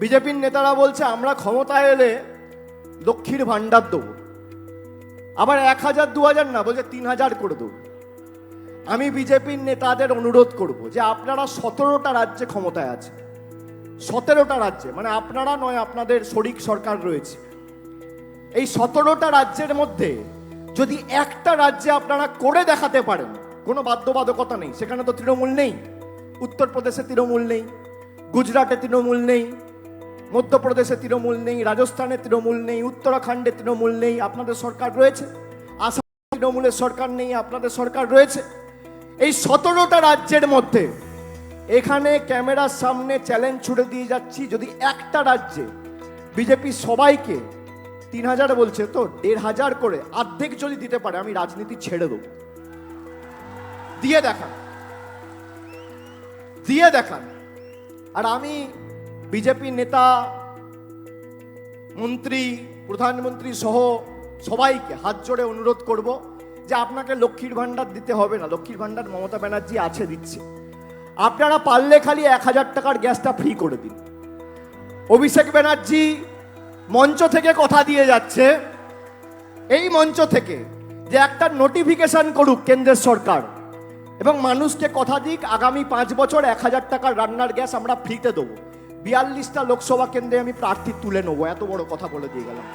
বিজেপির নেতারা বলছে, আমরা ক্ষমতায় এলে লক্ষ্মীর ভাণ্ডার দেবো। আবার এক হাজার, দু হাজার না, বলছে তিন হাজার করে দেবো। আমি বিজেপির নেতাদের অনুরোধ করব যে, আপনারা সতেরোটা রাজ্যে ক্ষমতায় আছে সতেরোটা রাজ্যে মানে আপনারা নয়, আপনাদের শরিক সরকার রয়েছে। এই সতেরোটা রাজ্যের মধ্যে যদি একটা রাজ্যে আপনারা করে দেখাতে পারেন, কোনো বাধ্যবাধকতা নেই। সেখানে তো তৃণমূল নেই। উত্তরপ্রদেশে তৃণমূল নেই। গুজরাটে তৃণমূল নেই। মধ্যপ্রদেশে তৃণমূল নেই, রাজস্থানে তৃণমূল নেই, উত্তরাখণ্ডে তৃণমূল নেই, আপনাদের সরকার রয়েছে। আসাম তৃণমূলের সরকার নেই, আপনাদের সরকার রয়েছে। এই সতেরোটা রাজ্যের মধ্যে এখানে ক্যামেরার সামনে চ্যালেঞ্জ ছুড়ে দিয়ে যাচ্ছি, যদি একটা রাজ্যে বিজেপি সবাইকে তিন হাজার বলছে, তো দেড় হাজার করে অর্ধেক যদি দিতে পারে, আমি রাজনীতি ছেড়ে দেবো। দিয়ে দেখান। দিয়ে দেখান। আর আমি বিজেপি নেতা, মন্ত্রী, প্রধানমন্ত্রী সহ সবাইকে হাত জোড়ে অনুরোধ করব যে আপনাকে লক্ষ্মীর ভাণ্ডার দিতে হবে না। লক্ষ্মীর ভাণ্ডার মমতা ব্যানার্জি আছে দিচ্ছে। আপনারা পারলে খালি এক হাজার টাকার গ্যাসটা ফ্রি করে দিন। অভিষেক ব্যানার্জি মঞ্চ থেকে কথা দিয়ে যাচ্ছে। এই মঞ্চ থেকে যে একটা নোটিফিকেশন করুক কেন্দ্রের সরকার এবং মানুষকে কথা দিক, আগামী পাঁচ বছর এক হাজার টাকার রান্নার গ্যাস আমরা ফ্রিতে দেবো। বিয়াল্লিশটা লোকসভা কেন্দ্রে আমি প্রার্থী তুলে নেব এত বড় কথা বলে দিয়ে গেলাম।